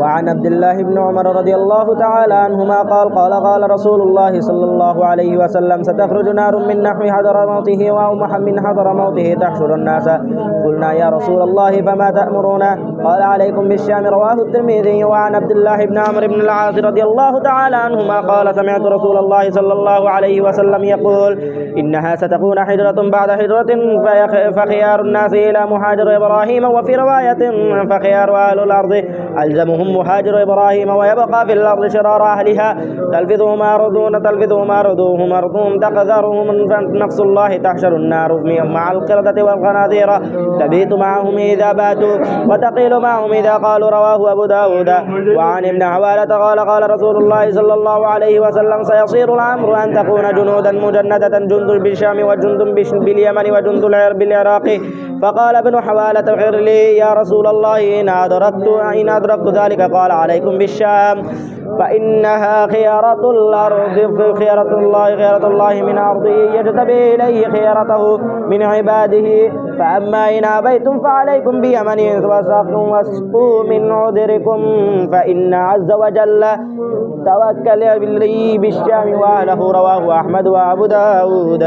وعن عبد الله بن عمر رضي الله تعالى عنهما قال قال قال رسول الله صلى الله عليه وسلم ستخرج نار من نحو حضر موته أو من حضر موته تحشر الناس. قلنا يا رسول الله فما تأمرون؟ قال عليكم بالشام. رواه الترمذي وعن عبد الله بن عمرو بن العاص رضي الله تعالى عنهما قال سمعت رسول الله صلى الله عليه وسلم يقول إنها ستكون حجرة بعد حجرة فخيار الناس إلى مهاجر إبراهيم وفي رواية فخيار أهل الأرض. ألزمهم مهاجر إبراهيم ويبقى في الأرض شرار أهلها. تلفظهم أرضون تلفظهم أرضوهم أرضهم تقذرهم. نفس الله تحشر النار مع القردة والخنازير تبيت معهم إذا باتوا وتقيل معهم إذا قالوا رواه أبو داود. وعن ابن عوالة قال قال رسول الله صلى الله عليه وسلم سيصير الأمر أن تكون جنودا مجندة جند بالشام وجند باليمن وجند بالعراق فقال ابن حوالة غير لي يا رسول الله إن أدركت إن أدركت ذلك قال عليكم بالشام. فإنها خيارة الأرض خيارة الله خيارة الله من أرضه يجتبي إليه خيارته من عباده. فأما إن أبيتم فعليكم بيمن واسقوا من عذركم فإن عز وجل توكل بالشام وأهله رواه أحمد وأبو داود.